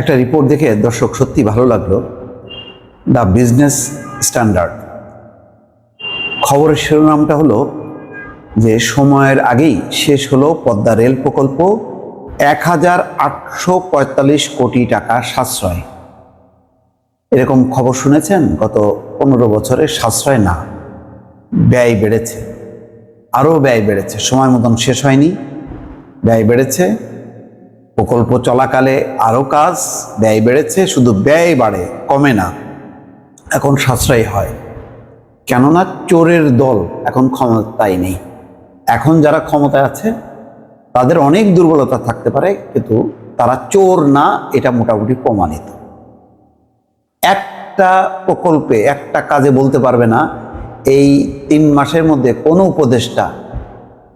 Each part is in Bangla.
একটা রিপোর্ট দেখে দর্শক সত্যি ভালো লাগল। দ্য বিজনেস স্ট্যান্ডার্ড খবরের শিরোনামটা হলো যে সময়ের আগেই শেষ হলো পদ্মা রেল প্রকল্প, এক হাজার আটশো পঁয়তাল্লিশ কোটি টাকা সাশ্রয়। এরকম খবর শুনেছেন? গত পনেরো বছরে সাশ্রয় না, ব্যয় বেড়েছে। আরও ব্যয় বেড়েছে। সময় মতন শেষ হয়নি, ব্যয় বেড়েছে। প্রকল্প চলাকালে আরও কাজ ব্যয় বেড়েছে, শুধু ব্যয় বাড়ে, কমে না। এখন সাশ্রয় হয়। কেননা চোরের দল এখন ক্ষমতায় নেই। এখন যারা ক্ষমতায় আছে, তাদের অনেক দুর্বলতা থাকতে পারে, কিন্তু তারা চোর না, এটা মোটামুটি প্রমাণিত। একটা প্রকল্পে একটা কাজে বলতে পারবে না, এই তিন মাসের মধ্যে কোনো উপদেষ্টা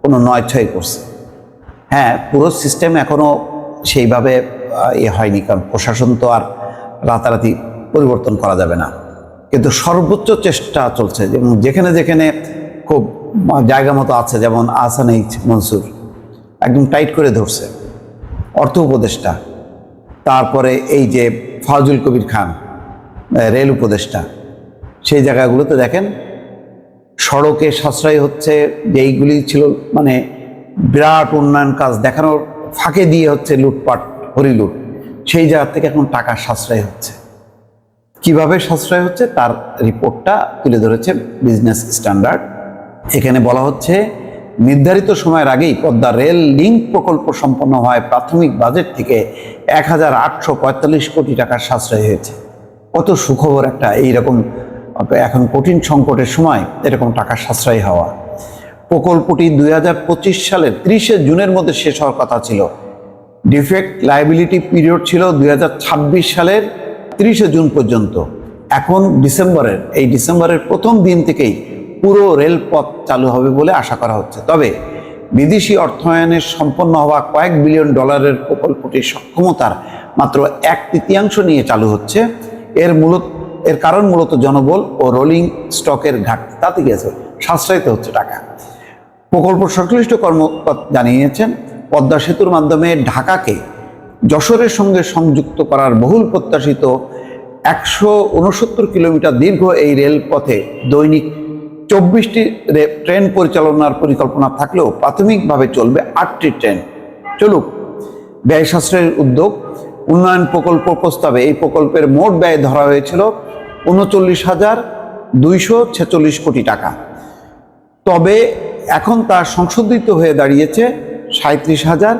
কোনো নয় ছয় করছে। হ্যাঁ পুরো সিস্টেম এখনও সেইভাবে ইয়ে হয়নি, কারণ প্রশাসন তো আর রাতারাতি পরিবর্তন করা যাবে না। কিন্তু সর্বোচ্চ চেষ্টা চলছে, যেমন যেখানে যেখানে খুব জায়গা মতো আছে, যেমন আহসান এইচ মনসুর, একদম টাইট করে ধরছে। অর্থ উপদেষ্টা, তারপরে এই যে ফাজুল কবির খান রেল উপদেষ্টা, সেই জায়গাগুলোতে দেখেন, সড়কে সাশ্রয় হচ্ছে, যেইগুলি ছিল মানে বিরাট উন্নয়ন কাজ দেখানোর ফাঁকে দিয়ে হচ্ছে লুটপাট হরিলুট সেই জায়গা থেকে এখন টাকা সাশ্রয় হচ্ছে। কীভাবে সাশ্রয় হচ্ছে? তার রিপোর্টটা তুলে ধরেছে বিজনেস স্ট্যান্ডার্ড। এখানে বলা হচ্ছে, নির্ধারিত সময়ের আগেই পদ্মা রেল লিঙ্ক প্রকল্প সম্পন্ন হয়। প্রাথমিক বাজেট থেকে এক হাজার আটশো পঁয়তাল্লিশ কোটি টাকার সাশ্রয় হয়েছে। কত সুখবর একটা এইরকম, এখন কঠিন সংকটের সময় এরকম টাকা সাশ্রয় হওয়া। প্রকল্পটি দুই হাজার পঁচিশ সালের তিরিশে জুনের মধ্যে শেষ হওয়ার কথা ছিল। ডিফেক্ট লাইবিলিটি পিরিয়ড ছিল দুই হাজার ছাব্বিশ সালের তিরিশে জুন পর্যন্ত। এখন ডিসেম্বরের, এই ডিসেম্বরের প্রথম দিন থেকেই পুরো রেলপথ চালু হবে বলে আশা করা হচ্ছে। তবে বিদেশি অর্থায়নের সম্পন্ন হওয়া কয়েক বিলিয়ন ডলারের প্রকল্পটির সক্ষমতার মাত্র এক তৃতীয়াংশ নিয়ে চালু হচ্ছে। এর মূলত, এর কারণ মূলত জনবল ও রোলিং স্টকের ঘাটতি, তাতে গেছে সাশ্রয়িত হচ্ছে টাকা। প্রকল্প সংশ্লিষ্ট কর্মকর্তা জানিয়েছেন, পদ্মা সেতুর মাধ্যমে ঢাকাকে যশোরের সঙ্গে সংযুক্ত করার বহুল প্রত্যাশিত একশো উনসত্তর কিলোমিটার দীর্ঘ এই রেলপথে দৈনিক চব্বিশটি ট্রেন পরিচালনার পরিকল্পনা থাকলেও প্রাথমিকভাবে চলবে আটটি ট্রেন। চলুক, ব্যয় সাশ্রয়ের উদ্যোগ, উন্নয়ন প্রকল্প প্রস্তাবে এই প্রকল্পের মোট ব্যয় ধরা হয়েছিল উনচল্লিশ হাজার দুইশো ছেচল্লিশ কোটি টাকা। তবে এখন তা সংশোধিত হয়ে দাঁড়িয়েছে সাঁত্রিশ হাজার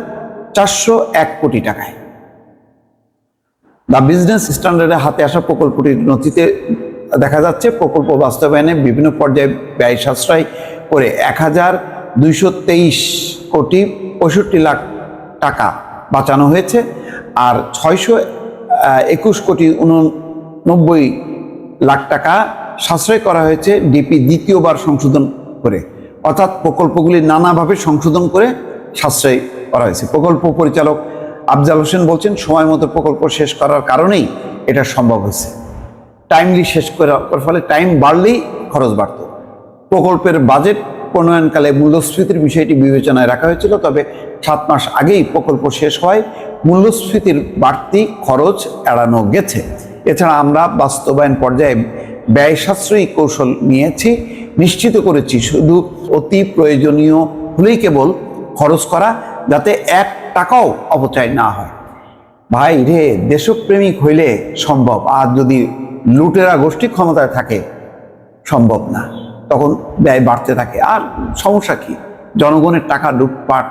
চারশো এক কোটি টাকায়। দ্য বিজনেস স্ট্যান্ডার্ডে হাতে আসা প্রকল্পটির নথিতে দেখা যাচ্ছে, প্রকল্প বাস্তবায়নে বিভিন্ন পর্যায়ে ব্যয় সাশ্রয় করে এক হাজার দুইশো তেইশ কোটি পঁয়ষট্টি লাখ টাকা বাঁচানো হয়েছে আর ছয়শো একুশ কোটি উননব্বই লাখ টাকা সাশ্রয় করা হয়েছে ডিপি দ্বিতীয়বার সংশোধন করে। অর্থাৎ প্রকল্পগুলি নানাভাবে সংশোধন করে সাশ্রয় করা হয়েছে। প্রকল্প পরিচালক আফজাল হোসেন বলছেন, সময় মতো প্রকল্প শেষ করার কারণেই এটা সম্ভব হয়েছে। টাইমলি শেষ করার ফলে টাইম বাড়লেই খরচ বাড়ত। প্রকল্পের বাজেট প্রণয়নকালে মূল্যস্ফীতির বিষয়টি বিবেচনায় রাখা হয়েছিল, তবে সাত মাস আগেই প্রকল্প শেষ হয় মূল্যস্ফীতির বাড়তি খরচ এড়ানো গেছে। এছাড়া আমরা বাস্তবায়ন পর্যায়ে ব্যয় সাশ্রয়ী কৌশল নিয়েছি, নিশ্চিত করেছি। শুধু অতি প্রয়োজনীয় হলেই কেবল খরচ করা, যাতে এক টাকাও অপচয় না হয়। ভাই রে, দেশপ্রেমিক হইলে সম্ভব, আর যদি লুটেরা গোষ্ঠী ক্ষমতায় থাকে, সম্ভব না। তখন ব্যয় বাড়তে থাকে। আর সমস্যা কি? জনগণের টাকা লুটপাট।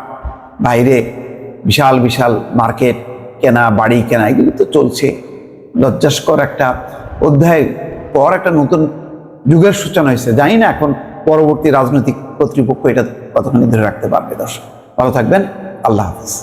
বাইরে বিশাল বিশাল মার্কেট, কেনা, বাড়ি কেনা এগুলো তো চলছে। লজ্জাস্কর একটা অধ্যায় পর একটা নতুন যুগের সূচনা হয়েছে। জানি না এখন পরবর্তী রাজনৈতিক কর্তৃপক্ষ এটা কতখানি ধরে রাখতে পারবে দর্শক। ভালো থাকবেন। আল্লাহ হাফিজ।